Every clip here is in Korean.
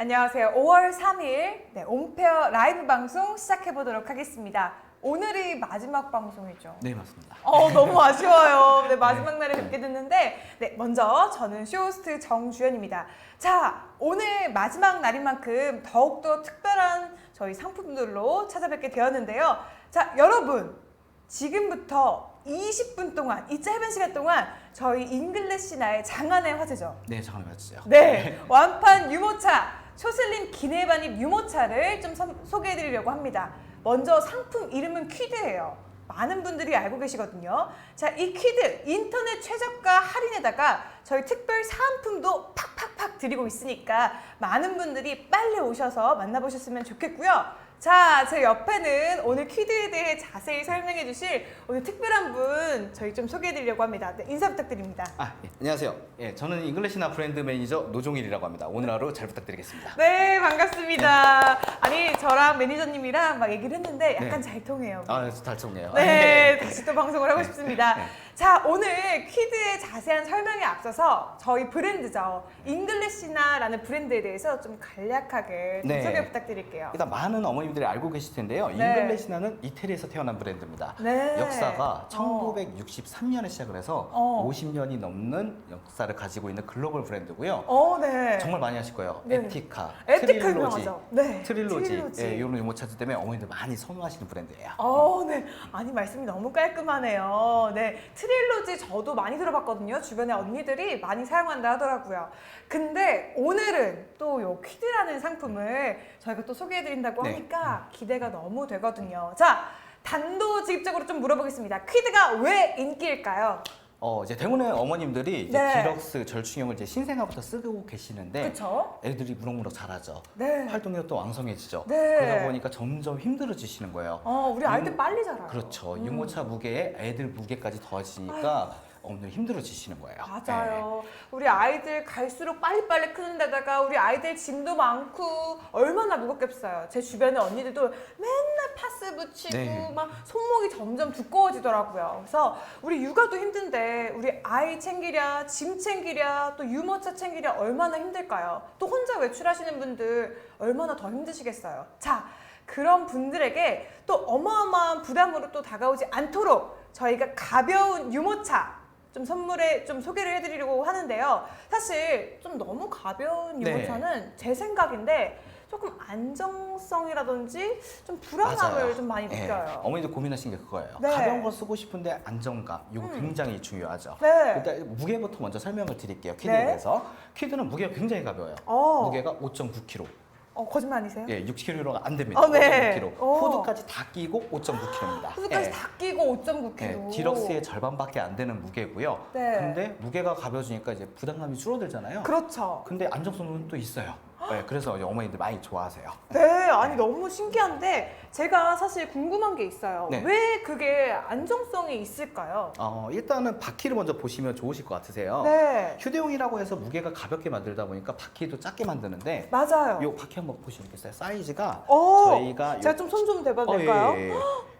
안녕하세요. 5월 3일 네, 온페어 라이브 방송 시작해 보도록 하겠습니다. 오늘이 마지막 방송이죠. 네 맞습니다. 어, 너무 아쉬워요. 네, 마지막 날에 뵙게 됐는데, 네, 먼저 저는 쇼호스트 정주현입니다. 자, 오늘 마지막 날인 만큼 더욱더 특별한 저희 상품들로 찾아뵙게 되었는데요. 자, 여러분, 지금부터 20분 동안, 이 짧은 시간 동안 저희 잉글래시 나의 장안의 화제죠. 네 잠깐 맞으세요. 네, 완판 유모차 초슬림 기내반입 유모차를 좀 선- 소개해드리려고 합니다. 먼저 상품 이름은 퀴드예요. 많은 분들이 알고 계시거든요. 자, 이 퀴드 인터넷 최저가 할인에다가 저희 특별 사은품도 팍팍팍 드리고 있으니까 많은 분들이 빨리 오셔서 만나보셨으면 좋겠고요. 자, 제 옆에는 오늘 퀴드에 대해 자세히 설명해 주실 오늘 특별한 분 저희 좀 소개해 드리려고 합니다. 네, 인사 부탁드립니다. 아 예, 안녕하세요. 예 저는 잉글리시나 브랜드 매니저 노종일이라고 합니다. 오늘 하루 잘 부탁드리겠습니다. 네, 반갑습니다. 아니, 저랑 매니저님이랑 막 얘기를 했는데 약간 네. 잘 통해요. 아 달성해요. 네, 다시 또 방송을 하고 싶습니다. 네. 자, 오늘 퀴드의 자세한 설명에 앞서서 저희 브랜드죠. 잉글리시나라는 브랜드에 대해서 좀 간략하게 좀 네. 소개 부탁드릴게요. 일단 많은 어머님들이 알고 계실 텐데요. 네. 잉글리시나는 이태리에서 태어난 브랜드입니다. 네. 역사가 어. 1963년에 시작을 해서 어. 50년이 넘는 역사를 가지고 있는 글로벌 브랜드고요. 어, 네. 정말 많이 하실 거예요. 네. 에티카, 에티카 트릴로지, 유명하죠. 네. 트릴로지, 트릴로지. 예, 이런 유모차들 때문에 어머니들 많이 선호하시는 브랜드예요. 어, 네. 아니, 말씀이 너무 깔끔하네요. 네. 트릴 로지 저도 많이 들어봤거든요. 주변에 언니들이 많이 사용한다 하더라고요. 근데 오늘은 또 요 퀴드라는 상품을 저희가 또 소개해드린다고 네. 하니까 기대가 너무 되거든요. 자, 단도직입적으로 좀 물어보겠습니다. 퀴드가 왜 인기일까요? 어, 이제 대부분의 어머님들이 이제 네. 디럭스 절충형을 이제 신생아부터 쓰고 계시는데 그쵸? 애들이 무럭무럭 자라죠. 네. 활동력도 왕성해지죠. 네. 그러다 보니까 점점 힘들어지시는 거예요. 어, 우리 아이들 음, 빨리 자라요. 그렇죠. 음. 유모차 무게에 애들 무게까지 더해지니까 어머니 힘들어지시는 거예요. 맞아요. 우리 아이들 갈수록 빨리빨리 크는 데다가 우리 아이들 짐도 많고 얼마나 무겁겠어요. 제 주변에 언니들도 맨날 파스 붙이고 네. 막 손목이 점점 두꺼워지더라고요. 그래서 우리 육아도 힘든데 우리 아이 챙기랴, 짐 챙기랴, 또 유모차 챙기랴 얼마나 힘들까요? 또 혼자 외출하시는 분들 얼마나 더 힘드시겠어요. 자, 그런 분들에게 또 어마어마한 부담으로 또 다가오지 않도록 저희가 가벼운 유모차 좀 선물에 좀 소개를 해드리려고 하는데요. 사실 좀 너무 가벼운 네. 유모차는 제 생각인데 조금 안정성이라든지 좀 불안함을 맞아요. 좀 많이 네. 느껴요. 어머니들 고민하신 게 그거예요. 네. 가벼운 거 쓰고 싶은데 안정감, 이거 음. 굉장히 중요하죠. 네. 일단 무게부터 먼저 설명을 드릴게요. 퀴드에 네. 대해서. 퀴드는 무게가 굉장히 가벼워요. 어, 무게가 5.9kg. 어, 거짓말 아니세요? 예, 6kg가 안 됩니다. 어, 네. 5.9kg. 오. 후드까지 다 끼고 5.9kg입니다. 후드까지 다 끼고 5.9kg. 네, 디럭스의 절반밖에 안 되는 무게고요. 네. 근데 무게가 가벼워지니까 이제 부담감이 줄어들잖아요. 그렇죠. 근데 안정성은 또 있어요. 네, 그래서 이제 어머니들 많이 좋아하세요. 네, 아니 너무 신기한데 제가 사실 궁금한 게 있어요. 네. 왜 그게 안정성이 있을까요? 어, 일단은 바퀴를 먼저 보시면 좋으실 것 같으세요. 네, 휴대용이라고 해서 무게가 가볍게 만들다 보니까 바퀴도 작게 만드는데 맞아요. 이 바퀴 한번 보시겠어요? 사이즈가 어, 저희가 요- 제가 좀 손 좀 대봐도 어, 될까요? 예, 예, 예.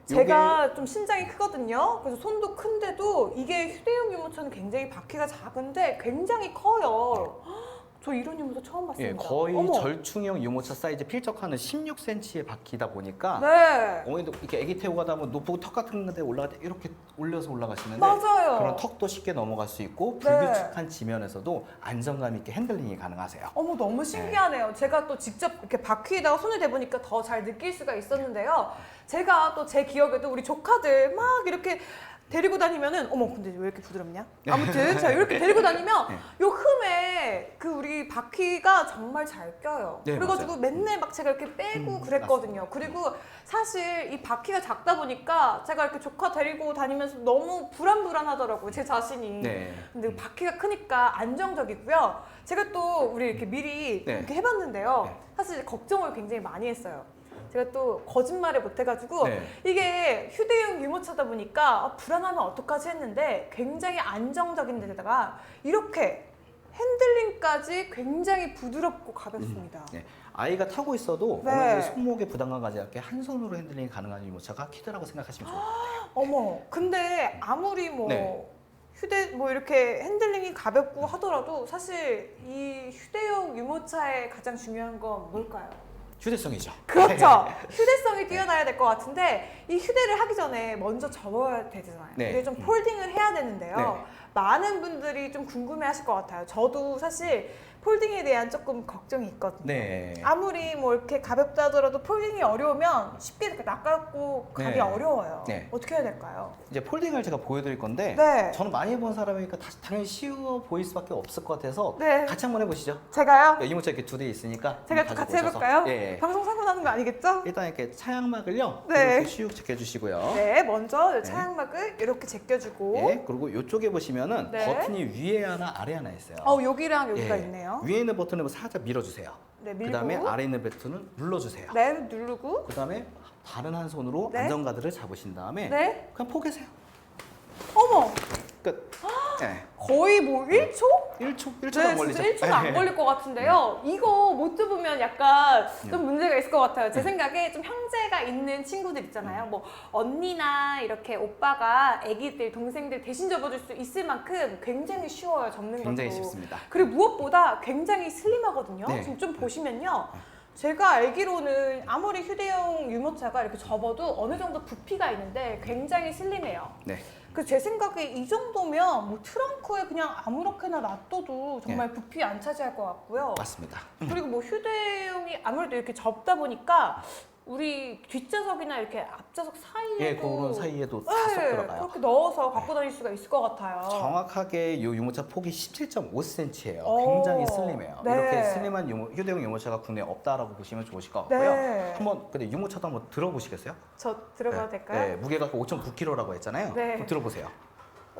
제가 좀 신장이 크거든요. 그래서 손도 큰데도 이게 휴대용 유모차는 굉장히 바퀴가 작은데 굉장히 커요. 저 이런 유모차 처음 예, 봤습니다. 거의 어머. 절충형 유모차 사이즈 필적하는 16cm의 바퀴다 보니까 네, 어머니도 이렇게 애기 태우고 가다 보면 높고 턱 같은 데 올라갈 때 이렇게 올려서 올라가시는데 맞아요. 그런 턱도 쉽게 넘어갈 수 있고 네. 불규칙한 지면에서도 안정감 있게 핸들링이 가능하세요. 어머 너무 신기하네요. 제가 또 직접 이렇게 바퀴에다가 손을 대보니까 더 잘 느낄 수가 있었는데요. 제가 또 제 기억에도 우리 조카들 막 이렇게 데리고 다니면은 어머 근데 왜 이렇게 부드럽냐? 아무튼 제가 이렇게 데리고 다니면 네. 요 흠에 그 우리 바퀴가 정말 잘 껴요. 네, 그래가지고 맞아요. 맨날 막 제가 이렇게 빼고 음, 그랬거든요. 그리고 사실 이 바퀴가 작다 보니까 제가 이렇게 조카 데리고 다니면서 너무 불안불안하더라고요. 제 자신이. 네. 근데 바퀴가 크니까 안정적이고요. 제가 또 우리 이렇게 미리 네. 이렇게 해봤는데요. 네. 사실 걱정을 굉장히 많이 했어요. 제가 또 거짓말을 못해가지고 네. 이게 휴대용 유모차다 보니까 아, 불안하면 어떡하지 했는데 굉장히 안정적인 데다가 이렇게 핸들링까지 굉장히 부드럽고 가볍습니다. 네. 아이가 타고 있어도 네. 어머니 손목에 부담감 가지 않게 한 손으로 핸들링이 가능한 유모차가 키드라고 생각하시면 좋을 것 같아요. 어머, 근데 아무리 뭐 네. 휴대 뭐 이렇게 핸들링이 가볍고 하더라도 사실 이 휴대용 유모차의 가장 중요한 건 뭘까요? 휴대성이죠. 그렇죠. 휴대성이 뛰어나야 될 것 같은데 이 휴대를 하기 전에 먼저 접어야 되잖아요. 네. 이게 좀 폴딩을 해야 되는데요. 네. 많은 분들이 좀 궁금해하실 것 같아요. 저도 사실 폴딩에 대한 조금 걱정이 있거든요. 네. 아무리 뭐 이렇게 가볍다 하더라도 폴딩이 어려우면 쉽게 이렇게 낚아갖고 가기 네. 어려워요. 네. 어떻게 해야 될까요? 이제 폴딩을 제가 보여드릴 건데 네. 저는 많이 해본 사람이니까 다- 당연히 쉬워 보일 수밖에 없을 것 같아서 네. 같이 한번 해보시죠. 제가요? 네, 이모차 이렇게 두 대 있으니까 제가 또 같이 가지고 오셔서. 해볼까요? 예, 예. 방송 사고 나는 거 아니겠죠? 일단 이렇게 차양막을요. 네. 이렇게 슉 제껴주시고요. 네, 먼저 네. 차양막을 이렇게 제껴주고 예, 그리고 이쪽에 보시면 은 네. 버튼이 위에 하나 아래 하나 있어요. 어 여기랑 여기가 예. 있네요. 위에 있는 버튼을 살짝 밀어주세요. 네, 밀고 그다음에 아래 있는 버튼을 눌러주세요. 네, 누르고 그다음에 다른 한 손으로 네. 안전가드를 잡으신 다음에 네. 그냥 포개세요. 어머, 끝. 네. 거의 뭐 1초? 1초, 1초도 네, 안 걸리죠? 진짜 1초도 안 걸릴 것 같은데요. 이거 못 잡으면 약간 네. 좀 문제가 있을 것 같아요. 제 생각에 좀 형제가 있는 친구들 있잖아요. 음. 뭐 언니나 이렇게 오빠가 아기들, 동생들 대신 접어줄 수 있을 만큼 굉장히 쉬워요. 접는 것도. 굉장히 쉽습니다. 그리고 무엇보다 굉장히 슬림하거든요. 네. 지금 좀 보시면요. 제가 알기로는 아무리 휴대용 유모차가 이렇게 접어도 어느 정도 부피가 있는데 굉장히 슬림해요. 네. 그 제 생각에 이 정도면 뭐 트렁크에 그냥 아무렇게나 놔둬도 정말 부피 안 차지할 것 같고요. 맞습니다. 그리고 뭐 휴대용이 아무래도 이렇게 접다 보니까 우리 뒷좌석이나 이렇게 앞좌석 사이에도 예, 그런 사이에도 다 쏙 네, 들어가요. 그렇게 넣어서 갖고 다닐 수가 있을 것 같아요. 정확하게 이 유모차 폭이 17.5cm예요. 오. 굉장히 슬림해요. 네. 이렇게 슬림한 유모, 휴대용 유모차가 국내에 없다라고 보시면 좋으실 것 같고요. 네. 한번 근데 유모차도 한번 들어보시겠어요? 저 들어가도 네. 될까요? 네, 무게가 5.9kg라고 했잖아요. 네. 한번 들어보세요.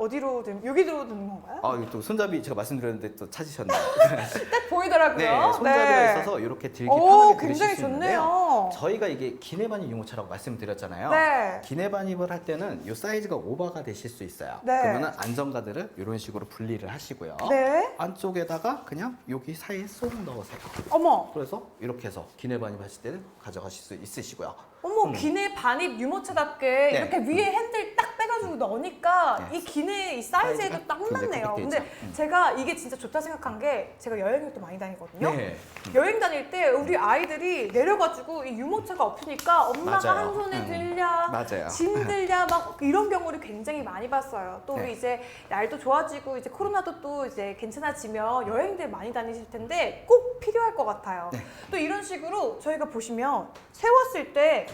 어디로 든 여기로 드는 건가요? 아, 이거 또 손잡이 제가 말씀드렸는데 또 찾으셨네요. 딱 보이더라고요. 네, 손잡이가 있어서 이렇게 들기 오, 편하게 들으실 굉장히 수 있는데요. 좋네요. 저희가 이게 기내반입 유모차라고 말씀드렸잖아요. 네. 기내반입을 할 때는 이 사이즈가 오버가 되실 수 있어요. 네. 그러면은 안전가드를 이런 식으로 분리를 하시고요. 네. 안쪽에다가 그냥 여기 사이에 쏙 넣으세요. 어머, 그래서 이렇게 해서 기내반입 하실 때는 가져가실 수 있으시고요. 어머 음. 기내 반입 유모차답게 네. 이렇게 위에 핸들 넣으니까 네. 이 기내 이 사이즈에도 사이즈가 딱 굉장히 맞네요. 근데. 음. 제가 이게 진짜 좋다 생각한 게 제가 여행을 또 많이 다니거든요. 네. 여행 다닐 때 우리 아이들이 내려가지고 이 유모차가 없으니까 엄마가 맞아요. 한 손에 음. 들려, 맞아요. 짐 들려 막 이런 경우를 굉장히 많이 봤어요. 또 네. 이제 날도 좋아지고 이제 코로나도 또 이제 괜찮아지면 여행들 많이 다니실 텐데 꼭 필요할 것 같아요. 네. 또 이런 식으로 저희가 보시면 세웠을 때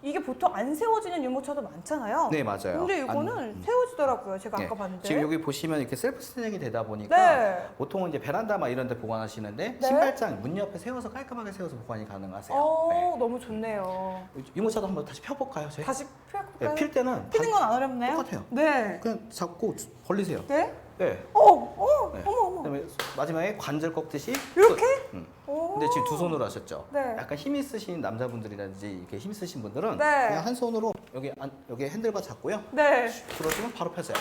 이게 보통 안 세워지는 유모차도 많잖아요. 네, 맞아요. 근데 이거는 안- 음. 세워지더라고요. 제가 네. 아까 봤는데. 지금 여기 보시면 이렇게 셀프 스탠딩이 되다 보니까 네. 보통은 이제 베란다 막 이런 데 보관하시는데 네. 신발장 문 옆에 세워서 깔끔하게 세워서 보관이 가능하세요. 어, 네. 너무 좋네요. 유모차도 한번 다시 펴볼까요, 저희? 다시 네, 펴볼까요? 필 때는 피는 건 안 어렵나요? 똑같아요. 네. 그냥 잡고 주- 벌리세요. 네? 네. 어, 어, 네. 어머, 어머. 그다음에 마지막에 관절 꺾듯이 이렇게? 끝. 음. 오. 근데 지금 두 손으로 하셨죠? 네. 약간 힘 있으신 남자분들이라든지 이렇게 힘 있으신 분들은 네. 그냥 한 손으로 여기 안, 여기 핸들바 잡고요. 네. 들어주면 바로 펴져요.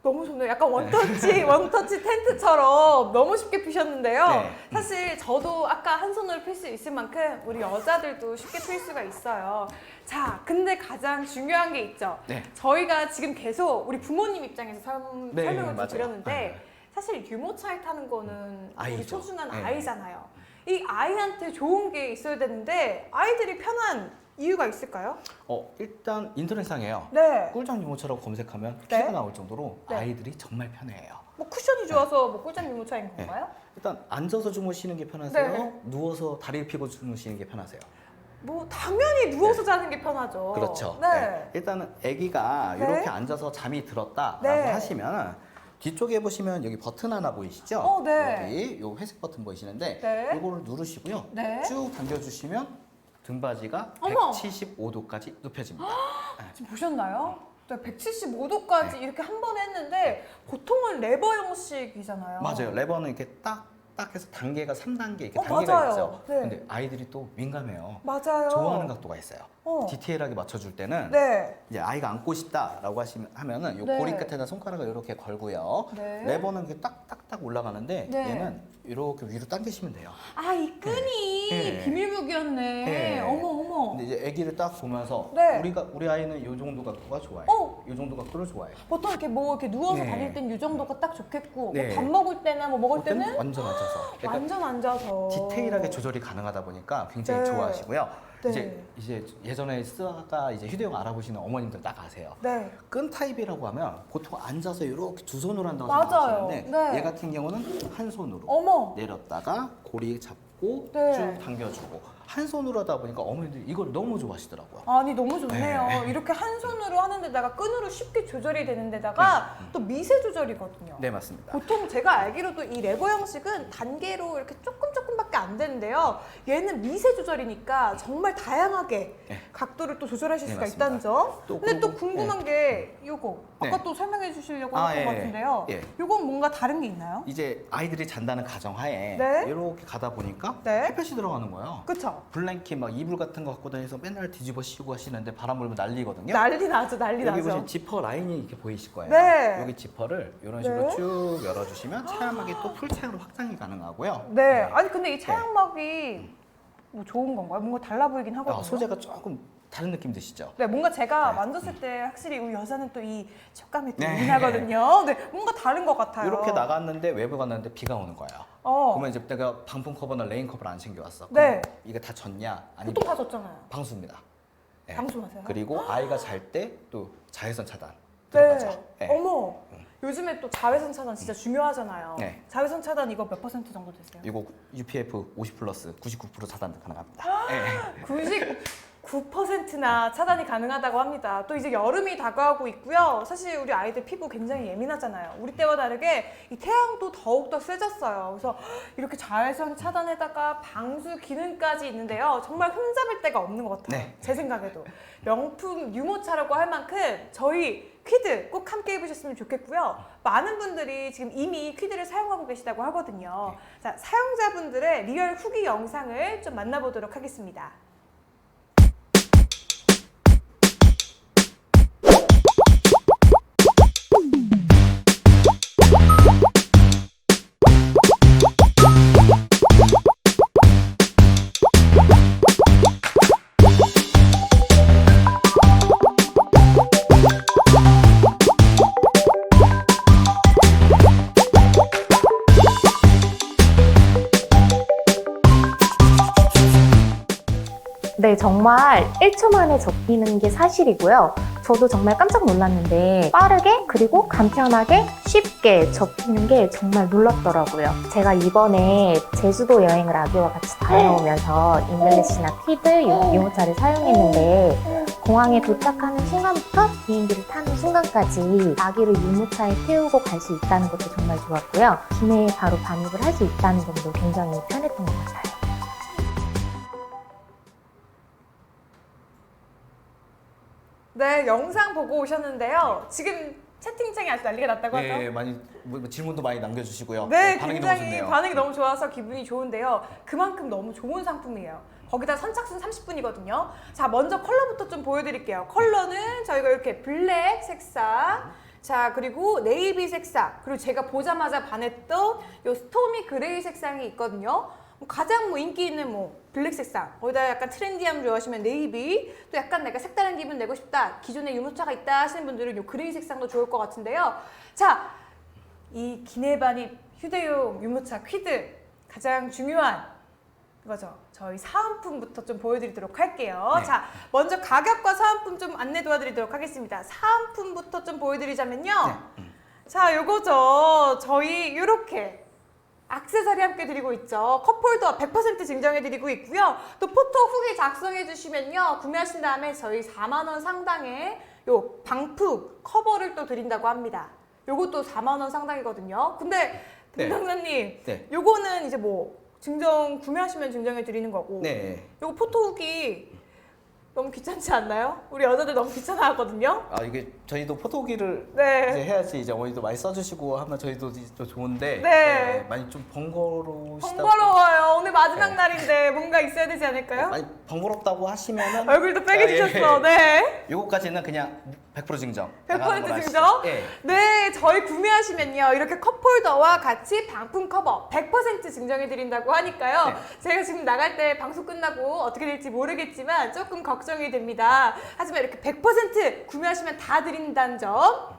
너무 좋네요. 약간 원터치, 원터치 텐트처럼 너무 쉽게 피셨는데요. 네. 사실 저도 아까 한 손으로 필 수 있을 만큼 우리 여자들도 쉽게 필 수가 있어요. 자, 근데 가장 중요한 게 있죠. 네. 저희가 지금 계속 우리 부모님 입장에서 설, 네, 설명을 좀 맞아요. 드렸는데 네. 사실 유모차에 타는 거는 우리 아이죠. 소중한 네. 아이잖아요. 이 아이한테 좋은 게 있어야 되는데 아이들이 편한 이유가 있을까요? 어, 일단 인터넷상에요. 네. 꿀잠 유모차라고 검색하면 네. 키가 나올 정도로 네. 아이들이 정말 편해요. 뭐 쿠션이 좋아서 뭐 꿀잠 유모차인 네. 건가요? 일단 앉아서 주무시는 게 편하세요? 네. 누워서 다리를 펴고 주무시는 게 편하세요? 뭐 당연히 누워서 자는 게 편하죠. 그렇죠. 네. 네. 일단은 아기가 네. 이렇게 앉아서 잠이 들었다라고 네. 하시면 뒤쪽에 보시면 여기 버튼 하나 보이시죠? 어, 네. 여기 요 회색 버튼 보이시는데 네. 이거를 누르시고요. 네. 쭉 당겨주시면 등받이가 어머. 175도까지 눕혀집니다. 지금 보셨나요? 175도까지 이렇게 한 번 했는데 보통은 레버 형식이잖아요. 맞아요. 레버는 이렇게 딱, 딱 해서 단계가 3단계 이렇게 어, 단계가 맞아요. 있죠. 네. 근데 아이들이 또 민감해요. 맞아요. 좋아하는 각도가 있어요. 어. 디테일하게 맞춰줄 때는 네. 이제 아이가 앉고 싶다라고 하시면 하면은 요 네. 고리 끝에다 손가락을 이렇게 걸고요. 네. 레버는 이렇게 딱딱딱 올라가는데 네. 얘는 이렇게 위로 당기시면 돼요. 아, 이 끈이 네. 비밀무기였네. 네. 어머, 어머. 근데 이제 아기를 딱 보면서 네. 우리가 우리 아이는 이 정도 각도가 좋아해. 어. 이 정도 각도를 좋아해. 보통 이렇게 뭐 이렇게 누워서 네. 다닐 땐 이 정도가 딱 좋겠고 네. 뭐 밥 먹을 때나 뭐 먹을 어때는 때는 완전 앉아서. 그러니까 완전 앉아서 디테일하게 조절이 가능하다 보니까 굉장히 네. 좋아하시고요. 네. 이제 이제 예전에 쓰다가 이제 휴대용 알아보시는 어머님들 딱 아세요. 네. 끈 타입이라고 하면 보통 앉아서 이렇게 두 손으로 한다고 맞아요. 생각하시는데 네. 얘 같은 경우는 한 손으로 어머. 내렸다가 고리 잡고 네. 쭉 당겨주고 한 손으로 하다 보니까 어머니들이 이걸 너무 좋아하시더라고요. 아니 너무 좋네요. 네. 이렇게 한 손으로 하는 데다가 끈으로 쉽게 조절이 되는 데다가 또 미세 조절이거든요. 네 맞습니다. 보통 제가 알기로도 이 레고 형식은 단계로 이렇게 조금 조금 밖에 안 되는데요. 얘는 미세 조절이니까 정말 다양하게 네. 각도를 또 조절하실 네, 수가 맞습니다. 있다는 점. 또 근데 또 그리고- 궁금한 게 요거 아까 네. 또 설명해 주시려고 아, 하는 것 예, 같은데요. 예. 요건 뭔가 다른 게 있나요? 이제 아이들이 잔다는 가정하에 네. 이렇게 가다 보니까 네. 햇볕이 들어가는 거예요. 그쵸? 블랭킷 막 이불 같은 거 갖고 다니면서 맨날 뒤집어 씌우고 하시는데 바람 불면 난리거든요. 난리 나죠, 난리 여기 나죠. 보시면 지퍼 라인이 이렇게 보이실 거예요. 네. 여기 지퍼를 이런 식으로 네. 쭉 열어주시면 차량막이 또 풀차용으로 확장이 가능하고요. 네. 아니 근데 이 차양막이 뭐 좋은 건가요? 뭔가 달라 보이긴 하거든요. 아, 소재가 조금 다른 느낌 드시죠? 네, 뭔가 제가 네. 만졌을 때 확실히 우리 여자는 또 이 촉감이 또 네. 예민하거든요. 네, 뭔가 다른 것 같아요. 이렇게 나갔는데 외부 갔는데 비가 오는 거예요. 어, 그러면 이제 내가 방풍 커버나 레인 커버를 안 챙겨왔어. 네. 그럼 이게 다 젖냐? 아니면 보통 다 줬잖아요. 방수입니다. 네. 방수하세요? 그리고 아이가 잘 때 또 자외선 차단 네. 들어가죠. 네. 어머. 요즘에 또 자외선 차단 진짜 중요하잖아요. 네. 자외선 차단 이거 몇 퍼센트 정도 되세요? 이거 UPF 50 플러스 99% 차단 가능합니다. 네. 99%나 차단이 가능하다고 합니다. 또 이제 여름이 다가오고 있고요. 사실 우리 아이들 피부 굉장히 예민하잖아요. 우리 때와 다르게 이 태양도 더욱더 세졌어요. 그래서 이렇게 자외선 차단에다가 방수 기능까지 있는데요. 정말 흠잡을 데가 없는 것 같아요. 네. 제 생각에도. 명품 유모차라고 할 만큼 저희 퀴드 꼭 함께 해보셨으면 좋겠고요. 많은 분들이 지금 이미 퀴드를 사용하고 계시다고 하거든요. 자, 사용자분들의 리얼 후기 영상을 좀 만나보도록 하겠습니다. 정말 1초 만에 접히는 게 사실이고요. 저도 정말 깜짝 놀랐는데 빠르게 그리고 간편하게 쉽게 접히는 게 정말 놀랍더라고요. 제가 이번에 제주도 여행을 아기와 같이 다녀오면서 잉글리시나 유- 유모차를 사용했는데 공항에 도착하는 순간부터 비행기를 타는 순간까지 아기를 유모차에 태우고 갈 수 있다는 것도 정말 좋았고요. 기내에 바로 반입을 할 수 있다는 점도 굉장히 편했던 것 같아요. 네, 영상 보고 오셨는데요. 지금 채팅창이 아주 난리가 났다고 하죠? 네, 많이 뭐, 뭐 질문도 많이 남겨주시고요. 네, 반응이 굉장히 너무 좋네요. 반응이 너무 좋아서 기분이 좋은데요. 그만큼 너무 좋은 상품이에요. 거기다 선착순 30분이거든요. 자, 먼저 컬러부터 좀 보여드릴게요. 컬러는 저희가 이렇게 블랙 색상, 자 그리고 네이비 색상, 그리고 제가 보자마자 반했던 요 스토미 그레이 색상이 있거든요. 뭐 가장 뭐 인기 있는 뭐 블랙 색상, 거기다 약간 트렌디함 좋아하시면 네이비, 또 약간 내가 색다른 기분 내고 싶다, 기존에 유모차가 있다 하시는 분들은 요 그레이 색상도 좋을 것 같은데요. 자, 이 기내반입 휴대용 유모차 퀴드 가장 중요한 그거죠. 저희 사은품부터 좀 보여드리도록 할게요. 네. 자, 먼저 가격과 사은품 좀 안내 도와드리도록 하겠습니다. 사은품부터 좀 보여드리자면요. 네. 자, 요거죠. 저희 이렇게 액세서리 함께 드리고 있죠. 컵홀더 100% 증정해 드리고 있고요. 또 포토 후기 작성해 주시면요. 구매하신 다음에 저희 4만 원 상당의 요 방풍 커버를 또 드린다고 합니다. 요것도 4만 원 상당이거든요. 근데 네. 담당자님, 네. 요거는 이제 뭐 증정 구매하시면 증정해 드리는 거고 네. 요거 포토 후기 너무 귀찮지 않나요? 우리 여자들 너무 귀찮아하거든요. 아 이게 저희도 포토기를 네. 이제 해야지 이제 어머니도 많이 써주시고 하면 저희도 이제 또 좋은데 네. 많이 좀 번거로우시다. 번거로워요. 오늘 마지막 네. 날인데 뭔가 있어야 되지 않을까요? 많이 번거롭다고 하시면은 얼굴도 빨개지셨어. 아, 예. 네. 요거까지는 그냥 100% 증정. 100% 나가는 걸로 증정? 하시죠. 예. 네, 저희 구매하시면요. 이렇게 컵홀더와 같이 방풍 커버 100% 증정해 드린다고 하니까요. 네. 제가 지금 나갈 때 방송 끝나고 어떻게 될지 모르겠지만 조금 걱정이 됩니다. 하지만 이렇게 100% 구매하시면 다 드린다는 점.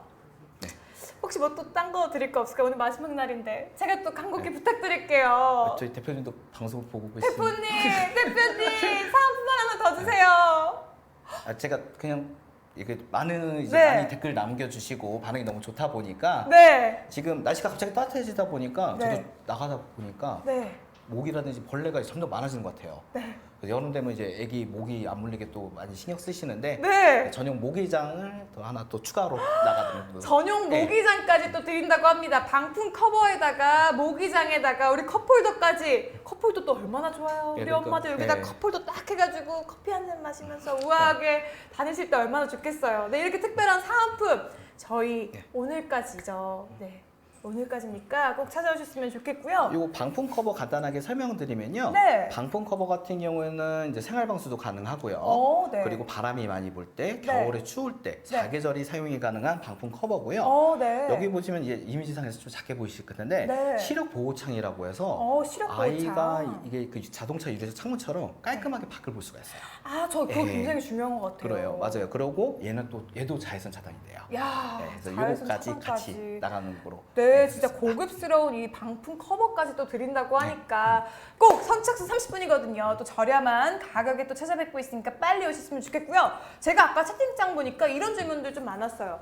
네. 혹시 뭐 또 딴 거 드릴 거 없을까? 오늘 마지막 날인데. 제가 또 한곡기 네. 부탁드릴게요. 아, 저희 대표님도 방송 보고 계시는. 대표님, 대표님, 사은품만 하나 더 주세요. 아, 제가 그냥 이게 많은 이제 네. 많이 댓글 남겨주시고 반응이 너무 좋다 보니까 네. 지금 날씨가 갑자기 따뜻해지다 보니까 네. 저도 나가다 보니까 네. 모기라든지 벌레가 점점 많아지는 것 같아요. 네. 그래서 여름 되면 이제 애기 모기 안 물리게 또 많이 신경 쓰시는데 네. 전용 모기장을 또 하나 또 추가로 나가드는 전용 네. 모기장까지 또 드린다고 합니다. 방풍 커버에다가 모기장에다가 우리 컵홀더까지. 컵홀더 또 얼마나 좋아요. 예, 우리 그러니까, 엄마들 여기다 네. 컵홀더 딱 해가지고 커피 한 잔 마시면서 우아하게 다니실 때 얼마나 좋겠어요. 네, 이렇게 특별한 사은품 저희 네. 오늘까지죠. 네. 오늘까지니까 꼭 찾아오셨으면 좋겠고요. 요 방풍 커버 간단하게 설명드리면요. 네. 방풍 커버 같은 경우에는 이제 생활 방수도 가능하고요. 어, 네. 그리고 바람이 많이 불 때, 네. 겨울에 추울 때 네. 사계절이 사용이 가능한 방풍 커버고요. 어, 네. 여기 보시면 이제 이미지상에서 좀 작게 보이실 텐데 네. 시력 보호 창이라고 해서 어, 시력 보호창. 아이가 이게 그 자동차 유리에서 창문처럼 깔끔하게 밖을 볼 수가 있어요. 아, 저 그거 예. 굉장히 중요한 것 같아요. 그래요, 맞아요. 그러고 얘는 또 얘도 자외선 차단이 돼요. 야, 네, 그래서 자외선 요거까지 차단까지. 같이 나가는 거로. 네, 진짜 고급스러운 이 방풍 커버까지 또 드린다고 하니까 꼭 선착순 30분이거든요. 또 저렴한 가격에 또 찾아뵙고 있으니까 빨리 오셨으면 좋겠고요. 제가 아까 채팅창 보니까 이런 질문들 좀 많았어요.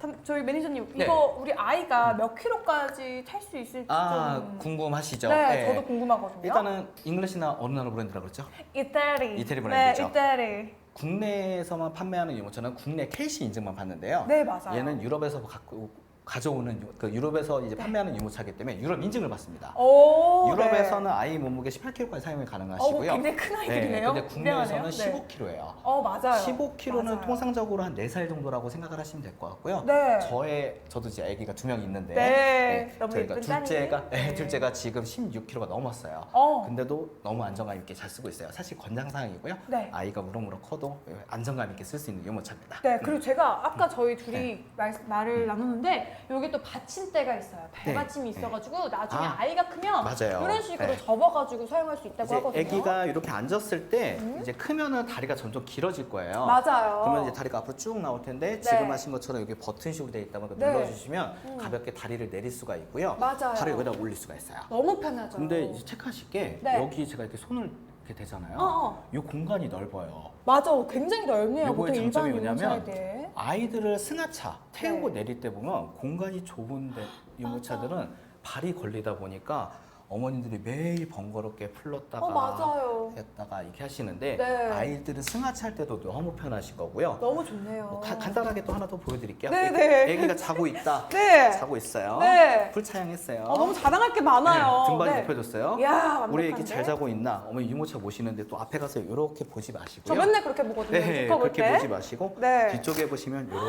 참, 저희 매니저님, 네. 이거 우리 아이가 몇 킬로까지 탈 수 있을지 아 좀. 궁금하시죠? 네, 네. 저도 궁금하거든요. 일단은 잉글리시나 어느 나라 브랜드라고 그랬죠? 이태리. 이태리 브랜드죠. 네, 이태리. 국내에서만 판매하는 유모차는 국내 KC 인증만 받는데요. 네, 맞아요. 얘는 유럽에서 갖고 가져오는 유- 그 유럽에서 이제 판매하는 유모차이기 때문에 유럽 인증을 받습니다. 오, 유럽에서는 아이 몸무게 18kg까지 사용이 네. 어, 가능하시고요. 굉장히 큰 아이들이네요. 근데 국내에서는 굉장하네요. 15kg예요. 어, 맞아요. 15kg는 맞아요. 통상적으로 한 4살 정도라고 생각을 하시면 될 것 같고요. 네. 저의 저도 이제 아기가 두 명 있는데 네, 너무 저희가 예쁜 둘째가 딸이. 네, 네. 둘째가 지금 16kg가 넘었어요. 어. 근데도 너무 안정감 있게 잘 쓰고 있어요. 사실 권장 사항이고요. 네. 아이가 무럭무럭 커도 안정감 있게 쓸 수 있는 유모차입니다. 네, 그리고 제가 아까 저희 둘이 네. 말, 말을 나누는데 여기 또 받침대가 있어요. 발받침이 네. 있어가지고 나중에 아, 아, 이가 크면 맞아요. 이런 식으로 네. 접어가지고 사용할 수 있다고 이제 하거든요. 아기가 이렇게 앉았을 때 음. 이제 크면은 다리가 점점 길어질 거예요. 맞아요. 그러면 이제 다리가 앞으로 쭉 나올 텐데 네. 지금 하신 것처럼 여기 버튼식으로 되어 있다 보니까 네. 눌러주시면 음. 가볍게 다리를 내릴 수가 있고요. 맞아요. 발을 여기다 올릴 수가 있어요. 너무 편하죠. 근데 이제 체크하실 게 네. 여기 제가 이렇게 손을 이렇게 대잖아요. 어, 어. 이 공간이 넓어요. 맞아, 굉장히 넓네요. 요거의 일반 장점이 뭐냐면 유모차에. 아이들을 승하차 태우고 네. 내릴 때 보면 공간이 좁은데 유모차들은 발이 걸리다 보니까 어머님들이 매일 번거롭게 풀렀다가 어, 맞아요. 했다가 이렇게 하시는데 네. 아이들은 승하차할 때도 너무 편하실 거고요. 너무 좋네요. 뭐 가- 간단하게 또 하나 더 보여드릴게요. 네, 애기- 네. 애기가 자고 있다. 네. 자고 있어요. 네. 풀 차양했어요. 어, 너무 자랑할 게 많아요. 네, 등받이 네. 높여줬어요. 이야, 우리 애기? 잘 자고 있나? 어머니 유모차 모시는데 또 앞에 가서 이렇게 보지 저 마시고요. 맨날 그렇게 보거든요. 네, 두꺼 볼 그렇게 때. 보지 마시고 네. 뒤쪽에 보시면 이렇게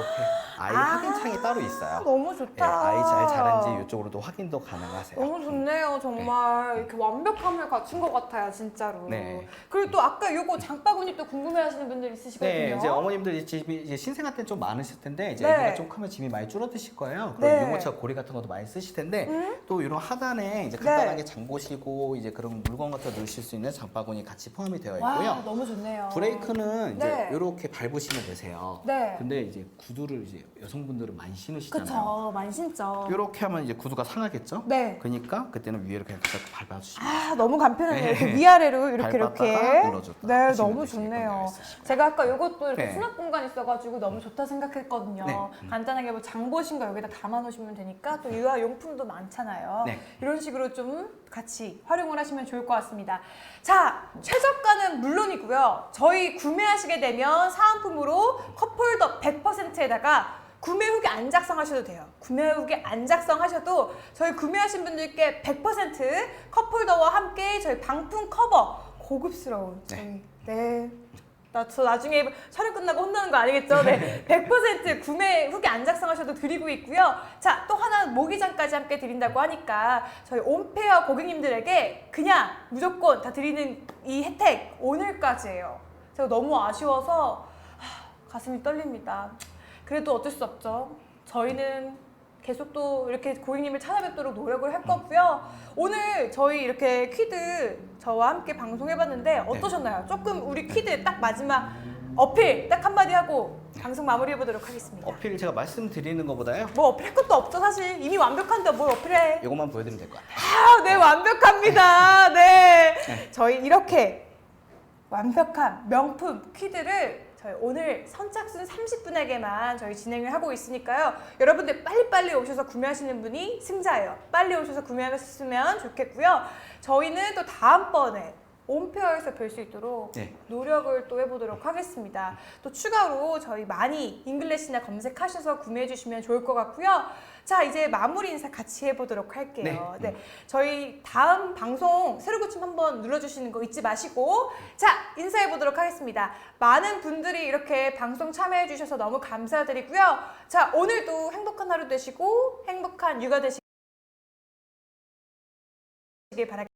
아이 아, 확인 창이 따로 있어요. 너무 네, 좋다. 아이 잘 자란지 이쪽으로도 확인도 가능하세요. 너무 좋네요, 정말. 이렇게 완벽함을 갖춘 것 같아요, 진짜로. 네. 그리고 또 아까 요거 장바구니 또 궁금해하시는 분들 있으시거든요. 네, 이제 어머님들 집이 이제 신생아 때는 좀 많으실 텐데 이제 네. 아기가 좀 크면 짐이 많이 줄어드실 거예요. 그리고 네. 유모차 고리 같은 것도 많이 쓰실 텐데 음? 또 이런 하단에 이제 네. 간단하게 장 보시고 이제 그런 물건 같은 거 넣으실 수 있는 장바구니 같이 포함이 되어 와, 있고요. 너무 좋네요. 브레이크는 이제 네. 이렇게 밟으시면 되세요. 네. 근데 이제 구두를 이제 여성분들은 많이 신으시잖아요. 그쵸, 많이 신죠. 이렇게 하면 이제 구두가 상하겠죠? 네. 그러니까 그때는 위 살짝 밟아주시면 아, 너무 간편하네요. 네. 이렇게 위아래로 이렇게 이렇게. 밟았다가 눌러줬다 네, 너무 좋네요. 있으시고요. 제가 아까 이것도 이렇게 네. 수납 공간 있어가지고 너무 좋다 생각했거든요. 네. 음. 간단하게 뭐 장 보신 거 여기다 담아 놓으시면 되니까 또 유아 용품도 많잖아요. 네. 이런 식으로 좀 같이 활용을 하시면 좋을 것 같습니다. 자, 최저가는 물론이고요. 저희 구매하시게 되면 사은품으로 컵홀더 100%에다가 구매 후기 안 작성하셔도 돼요. 구매 후기 안 작성하셔도 저희 구매하신 분들께 100% 컵홀더와 함께 저희 방풍 커버 고급스러운 저희 네. 나 저 나중에 촬영 끝나고 혼나는 거 아니겠죠? 네. 100% 구매 후기 안 작성하셔도 드리고 있고요. 자, 또 하나 모기장까지 함께 드린다고 하니까 저희 온페어 고객님들에게 그냥 무조건 다 드리는 이 혜택 오늘까지예요. 제가 너무 아쉬워서 하, 가슴이 떨립니다. 그래도 어쩔 수 없죠. 저희는 계속 또 이렇게 고객님을 찾아뵙도록 노력을 할 거고요. 오늘 저희 이렇게 퀴드 저와 함께 방송해봤는데 어떠셨나요? 조금 우리 퀴드 딱 마지막 어필 딱 한마디 하고 방송 마무리해보도록 하겠습니다. 어필 제가 말씀드리는 것보다요. 뭐 어필할 것도 없죠 사실 이미 완벽한데 뭘 어필해? 이것만 보여드리면 될 것 같아요. 아, 네 완벽합니다. 네, 저희 이렇게 완벽한 명품 퀴드를 저희 오늘 선착순 30분에게만 저희 진행을 하고 있으니까요. 여러분들 빨리빨리 오셔서 구매하시는 분이 승자예요. 빨리 오셔서 구매하셨으면 좋겠고요. 저희는 또 다음번에 온페어에서 뵐 수 있도록 네. 노력을 또 해보도록 하겠습니다. 또 추가로 저희 많이 잉글래시나 검색하셔서 구매해 주시면 좋을 것 같고요. 자 이제 마무리 인사 같이 해보도록 할게요. 네. 네. 저희 다음 방송 새로 고침 한번 눌러주시는 거 잊지 마시고 자 인사해 보도록 하겠습니다. 많은 분들이 이렇게 방송 참여해 주셔서 너무 감사드리고요. 자 오늘도 행복한 하루 되시고 행복한 육아 되시길 바랄게요.